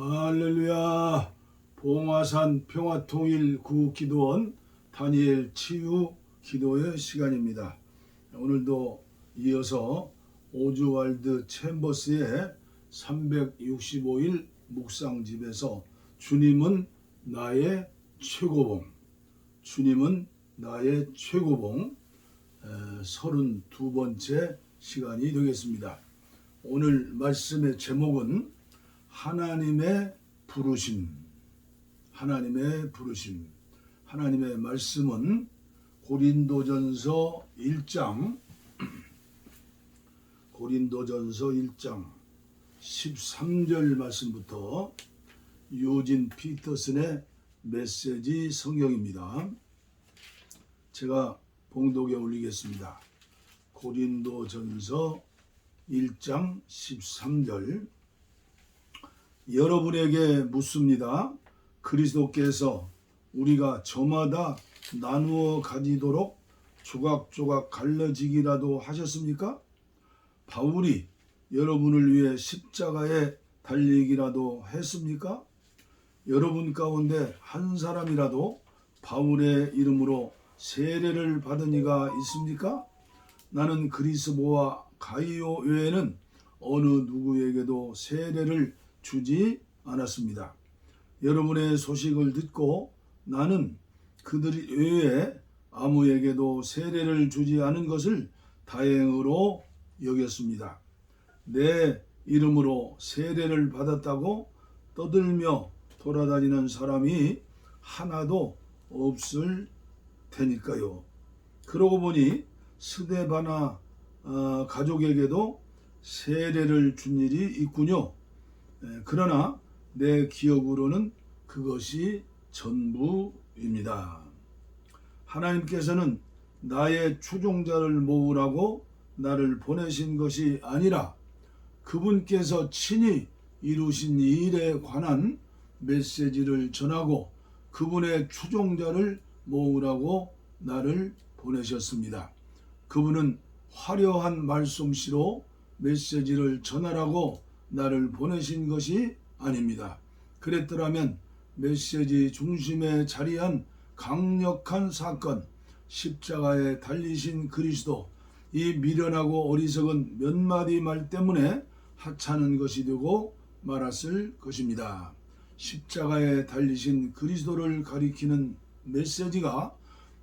할렐루야 봉화산 평화통일 구기도원 다니엘 치유 기도의 시간입니다. 오늘도 이어서 오즈왈드 챔버스의 365일 묵상집에서 주님은 나의 최고봉 주님은 나의 최고봉 32번째 시간이 되겠습니다. 오늘 말씀의 제목은 하나님의 부르심, 하나님의 부르심, 하나님의 말씀은 고린도전서 1장, 고린도전서 1장 13절 말씀부터 유진 피터슨의 메시지 성경입니다. 제가 봉독에 올리겠습니다. 고린도전서 1장 13절 여러분에게 묻습니다. 그리스도께서 우리가 저마다 나누어 가지도록 조각조각 갈라지기라도 하셨습니까? 바울이 여러분을 위해 십자가에 달리기라도 했습니까? 여러분 가운데 한 사람이라도 바울의 이름으로 세례를 받은 이가 있습니까? 나는 그리스도와 가이오 외에는 어느 누구에게도 세례를 주지 않았습니다. 여러분의 소식을 듣고 나는 그들 외에 아무에게도 세례를 주지 않은 것을 다행으로 여겼습니다. 내 이름으로 세례를 받았다고 떠들며 돌아다니는 사람이 하나도 없을 테니까요. 그러고 보니 스데바나 어, 가족에게도 세례를 준 일이 있군요. 에, 그러나 내 기억으로는 그것이 전부입니다. 하나님께서는 나의 추종자를 모으라고 나를 보내신 것이 아니라 그분께서 친히 이루신 일에 관한 메시지를 전하고 그분의 추종자를 모으라고 나를 보내셨습니다. 그분은 화려한 말솜씨로 메시지를 전하라고 나를 보내신 것이 아닙니다. 그랬더라면 메시지 중심에 자리한 강력한 사건, 십자가에 달리신 그리스도, 이 미련하고 어리석은 몇 마디 말 때문에 하찮은 것이 되고 말았을 것입니다. 십자가에 달리신 그리스도를 가리키는 메시지가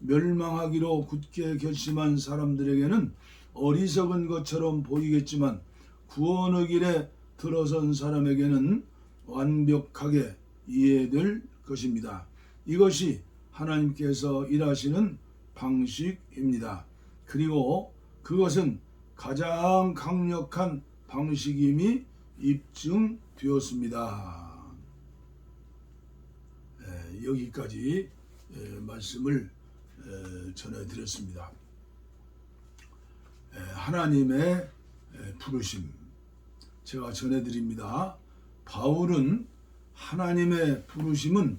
멸망하기로 굳게 결심한 사람들에게는 어리석은 것처럼 보이겠지만 구원의 길에 들어선 사람에게는 완벽하게 이해될 것입니다. 이것이 하나님께서 일하시는 방식입니다. 그리고 그것은 가장 강력한 방식임이 입증되었습니다. 에, 여기까지 에, 말씀을 에, 전해드렸습니다. 하나님의 부르심 제가 전해드립니다. 바울은 하나님의 부르심은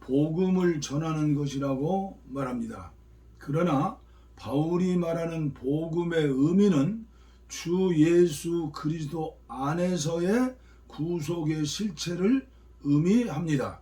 복음을 전하는 것이라고 말합니다. 그러나 바울이 말하는 복음의 의미는 주 예수 그리스도 안에서의 구속의 실체를 의미합니다.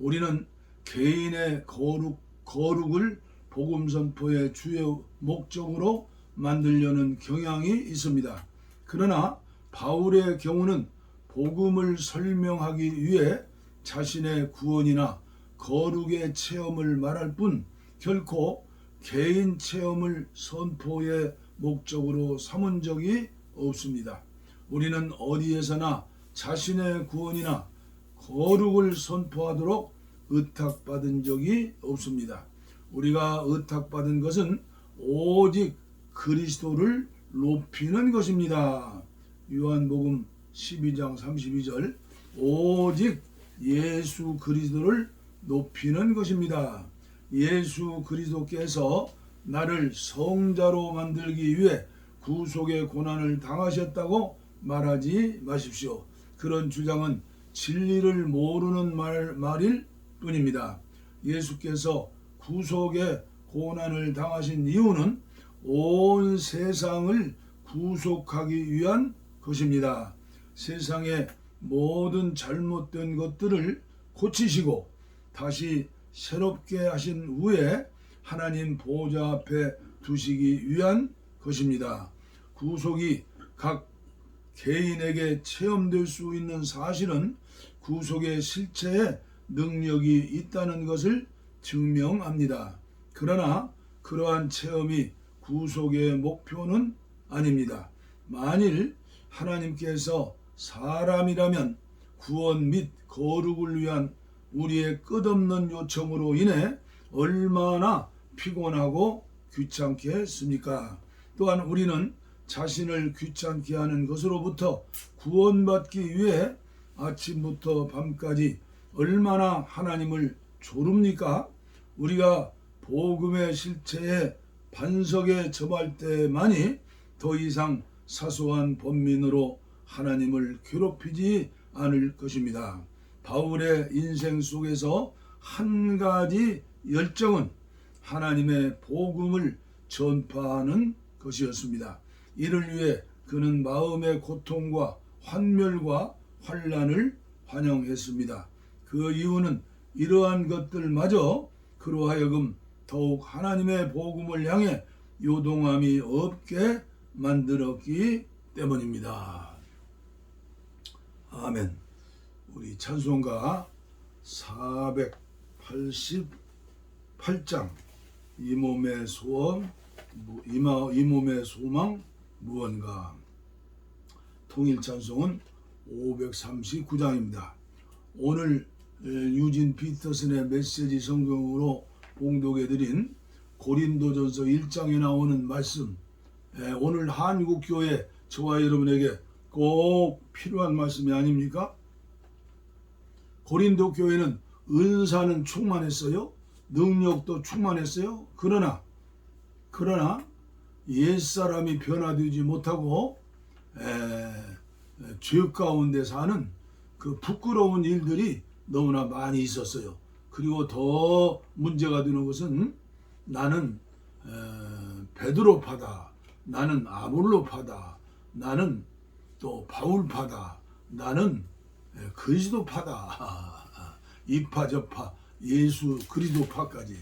우리는 개인의 거룩, 거룩을 복음 선포의 주요 목적으로 만들려는 경향이 있습니다. 그러나 바울의 경우는 복음을 설명하기 위해 자신의 구원이나 거룩의 체험을 말할 뿐 결코 개인 체험을 선포의 목적으로 삼은 적이 없습니다. 우리는 어디에서나 자신의 구원이나 거룩을 선포하도록 의탁받은 적이 없습니다. 우리가 의탁받은 것은 오직 그리스도를 높이는 것입니다. 요한복음 12장 32절 오직 예수 그리스도를 높이는 것입니다. 예수 그리스도께서 나를 성자로 만들기 위해 구속의 고난을 당하셨다고 말하지 마십시오. 그런 주장은 진리를 모르는 말, 말일 뿐입니다. 예수께서 구속의 고난을 당하신 이유는 온 세상을 구속하기 위한 것입니다. 세상에 모든 잘못된 것들을 고치시고 다시 새롭게 하신 후에 하나님 보좌 앞에 두시기 위한 것입니다. 구속이 각 개인에게 체험될 수 있는 사실은 구속의 실체에 능력이 있다는 것을 증명합니다. 그러나 그러한 체험이 구속의 목표는 아닙니다. 만일 하나님께서 사람이라면 구원 및 거룩을 위한 우리의 끝없는 요청으로 인해 얼마나 피곤하고 귀찮게 했습니까? 또한 우리는 자신을 귀찮게 하는 것으로부터 구원받기 위해 아침부터 밤까지 얼마나 하나님을 조릅니까? 우리가 복음의 실체에 반석에 접할 때만이 더 이상 사소한 범민으로 하나님을 괴롭히지 않을 것입니다. 바울의 인생 속에서 한 가지 열정은 하나님의 복음을 전파하는 것이었습니다. 이를 위해 그는 마음의 고통과 환멸과 환란을 환영했습니다. 그 이유는 이러한 것들마저 그로 하여금 더욱 하나님의 복음을 향해 요동함이 없게 만들었기 때문입니다. 아멘. 우리 찬송가 488장 이 몸의 소원 이 몸의 소망 무언가 통일 찬송은 539장입니다. 오늘 에, 유진 피터슨의 메시지 성경으로 봉독해 드린 고린도전서 1장에 나오는 말씀 에, 오늘 한국 교회 저와 여러분에게 꼭 필요한 말씀이 아닙니까? 고린도 교회는 은사는 충만했어요. 능력도 충만했어요. 그러나 그러나 옛사람이 변화되지 못하고 에, 에, 죄 가운데 사는 그 부끄러운 일들이 너무나 많이 있었어요. 그리고 더 문제가 되는 것은 나는 에, 베드로파다, 나는 아볼로파다, 나는 또 바울파다, 나는 에, 그리스도파다, 이파 저파, 예수 그리스도파까지.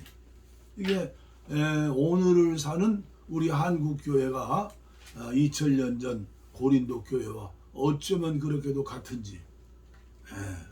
이게 에, 오늘을 사는 우리 한국 교회가 2000년 전 고린도 교회와 어쩌면 그렇게도 같은지. 에,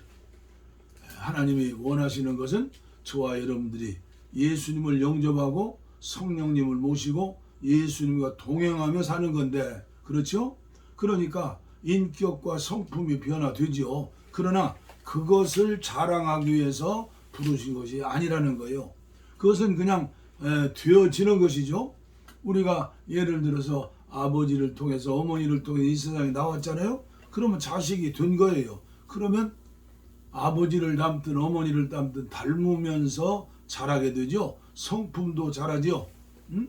하나님이 원하시는 것은 저와 여러분들이 예수님을 영접하고 성령님을 모시고 예수님과 동행하며 사는 건데 그렇죠? 그러니까 인격과 성품이 변화되지요. 그러나 그것을 자랑하기 위해서 부르신 것이 아니라는 거예요. 그것은 그냥 에, 되어지는 것이죠. 우리가 예를 들어서 아버지를 통해서 어머니를 통해 이 세상에 나왔잖아요. 그러면 자식이 된 거예요. 그러면 아버지를 닮든 어머니를 닮든 닮으면서 자라게 되죠. 성품도 자라죠. 음?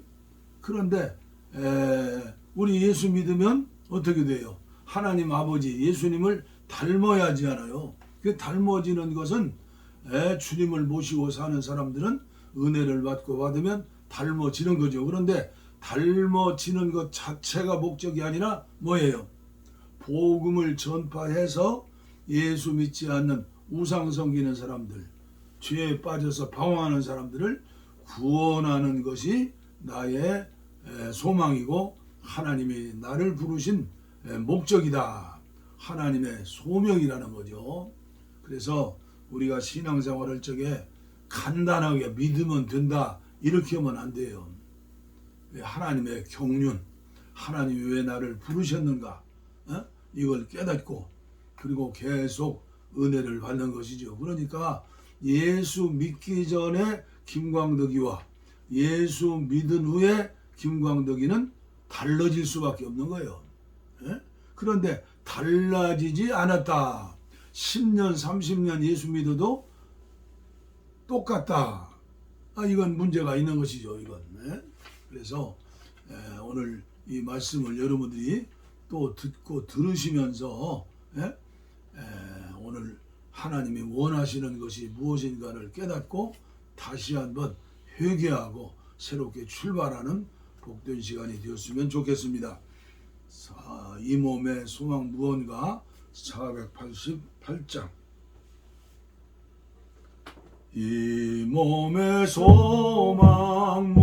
그런데 에, 우리 예수 믿으면 어떻게 돼요? 하나님 아버지 예수님을 닮아야지 않아요. 그 닮아지는 것은 에, 주님을 모시고 사는 사람들은 은혜를 받고 받으면 닮아지는 거죠. 그런데 닮아지는 것 자체가 목적이 아니라 뭐예요? 복음을 전파해서 예수 믿지 않는 우상 섬기는 사람들, 죄에 빠져서 방황하는 사람들을 구원하는 것이 나의 소망이고 하나님이 나를 부르신 목적이다. 하나님의 소명이라는 거죠. 그래서 우리가 신앙생활 할 적에 간단하게 믿으면 된다 이렇게 하면 안 돼요. 하나님의 경륜, 하나님이 왜 나를 부르셨는가 어? 이걸 깨닫고 그리고 계속 은혜를 받는 것이죠. 그러니까 예수 믿기 전에 김광덕이와 예수 믿은 후에 김광덕이는 달라질 수밖에 없는 거예요. 예? 그런데 달라지지 않았다. 10년, 30년 예수 믿어도 똑같다. 아, 이건 문제가 있는 것이죠. 이건. 예? 그래서 에, 오늘 이 말씀을 여러분들이 또 듣고 들으시면서 예? 에, 오늘 하나님이 원하시는 것이 무엇인가를 깨닫고 다시 한번 회개하고 새롭게 출발하는 복된 시간이 되었으면 좋겠습니다. 사, 이 몸의 소망 무언가 488장 이 몸의 소망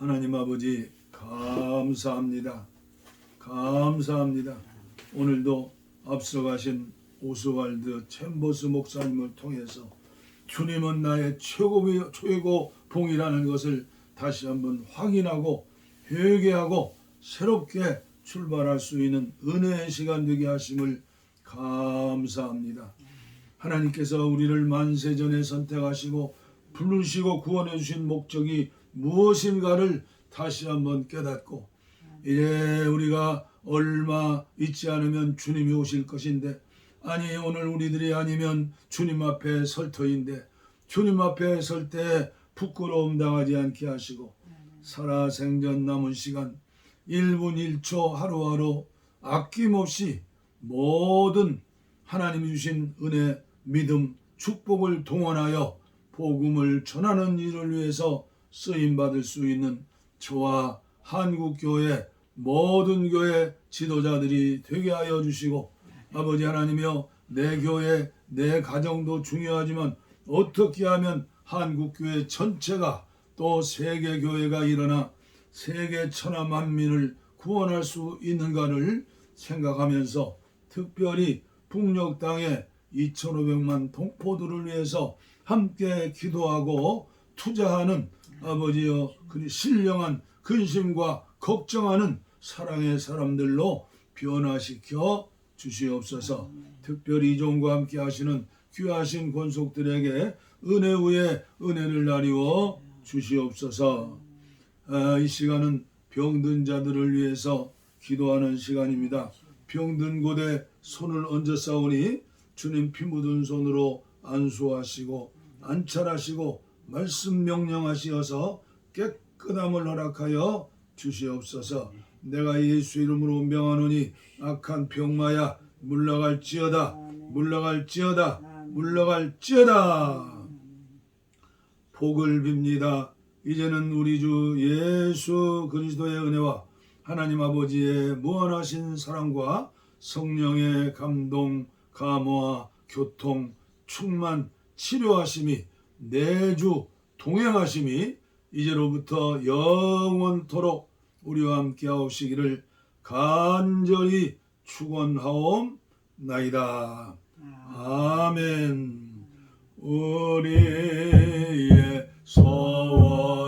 하나님 아버지 감사합니다 감사합니다 오늘도 앞서가신 오스왈드 챔버스 목사님을 통해서 주님은 나의 최고 최고 봉이라는 것을 다시 한번 확인하고 회개하고 새롭게 출발할 수 있는 은혜의 시간 되게 하심을 감사합니다. 하나님께서 우리를 만세전에 선택하시고 부르시고 구원해 주신 목적이 무엇인가를 다시 한번 깨닫고 이제 우리가 얼마 있지 않으면 주님이 오실 것인데 아니 오늘 우리들이 아니면 주님 앞에 설 터인데 주님 앞에 설 때 부끄러움 당하지 않게 하시고 살아 생전 남은 시간 1분 1초 하루하루 아낌없이 모든 하나님이 주신 은혜, 믿음, 축복을 동원하여 복음을 전하는 일을 위해서 쓰임 받을 수 있는 저와 한국 교회 모든 교회 지도자들이 되게 하여 주시고 아버지 하나님이여 내 교회 내 가정도 중요하지만 어떻게 하면 한국 교회 전체가 또 세계 교회가 일어나 세계 천하 만민을 구원할 수 있는가를 생각하면서 특별히 북녘 땅의 2,500만 동포들을 위해서 함께 기도하고 투자하는 아버지여 그 신령한 근심과 걱정하는 사랑의 사람들로 변화시켜 주시옵소서. 특별히 이종과 함께 하시는 귀하신 권속들에게 은혜 위에 은혜를 나리워 주시옵소서. 아, 이 시간은 병든 자들을 위해서 기도하는 시간입니다. 병든 곳에 손을 얹어 싸우니 주님 피 묻은 손으로 안수하시고 안찰하시고 말씀 명령하시어서 깨끗함을 허락하여 주시옵소서. 내가 예수 이름으로 명하노니 악한 병마야 물러갈지어다 물러갈지어다 물러갈지어다 복을 빕니다. 이제는 우리 주 예수 그리스도의 은혜와 하나님 아버지의 무한하신 사랑과 성령의 감동, 감화, 교통, 충만, 치료하심이 내주 동행하심이 이제로부터 영원토록 우리와 함께 하옵시기를 간절히 축원하옵나이다. 아멘. 우리의 소원은